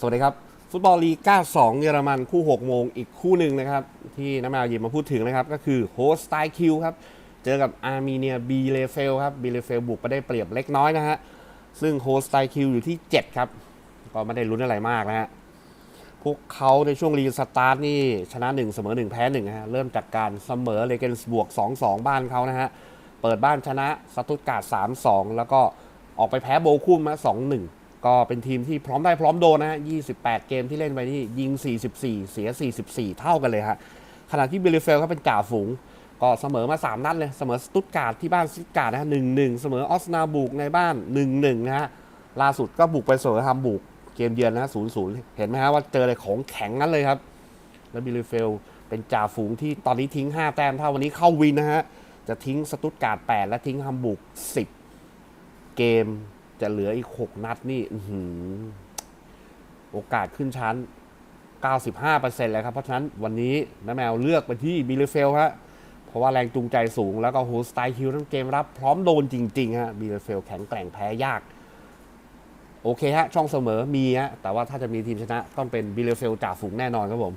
สวัสดีครับ ฟุตบอลลีกา2เยอรมันคู่ 6 โมงอีกคู่หนึ่งนะครับ ที่น้ำมวหยิบมาพูดถึงนะครับ ก็คือโฮสไตคิวครับ เจอกับอาร์เมเนียบีเลเฟลครับบีเลเฟลบุกไปได้เปรียบเล็กน้อยนะฮะซึ่งโฮสไตคิวอยู่ที่ 7 ครับ ก็ไม่ได้ลุ้นอะไรมากนะฮะพวกเขาในช่วงรีสตาร์ทนี่ชนะ 1 เสมอ 1 แพ้1นะฮะเริ่มจากการเสมอเลเกนส์บวก 2-2 บ้านเขานะฮะเปิดบ้านชนะสตุตการ์ด3-2 แล้วก็ออกไปแพ้โบคุมมา2-1 ก็เป็นทีมที่พร้อมได้พร้อมโดนนะฮะ 28 เกมที่เล่นไปนี่ยิง 44 เสีย 44 เท่ากันเลยฮะ ขณะที่บิลเลเฟลเขาเป็นจ่าฝูง ก็เสมอมา 3 นัดเลย เสมอสตุตการ์ดที่บ้านสตุตการ์ดนะฮะ1-1เสมอออสนาบุกในบ้าน 1-1 นะฮะ ล่าสุดก็บุกไปเสมอฮัมบุกเกมเยือนนะฮะ0-0 เห็นไหมฮะว่าเจออะไรของแข็งนั้นเลยครับ แล้วบิลเลเฟลเป็นจ่าฝูงที่ตอนนี้ทิ้ง 5 แต้มถ้าวันนี้เข้าวินนะฮะ จะทิ้งสตุตการ์ด8และทิ้งฮัมบุก10 เกม จะเหลืออีก6นัดนี่อืโอกาสขึ้นชั้น 95%เลยครับ เพราะฉะนั้นวันนี้น้าแมวเลือกไปที่บิลเลเฟลฮะเพราะว่าแรงจูงใจสูงแล้วก็โฮสไตล์ฮิลทั้งเกมรับ พร้อมโดนจริง ๆ ฮะบิลเลเฟลแข็งแกร่งแพ้ยาก โอเคฮะ ช่องเสมอมีฮะแต่ว่าถ้าจะมีทีมชนะต้องเป็นบิลเลเฟลจ่าฝูงแน่นอนครับผม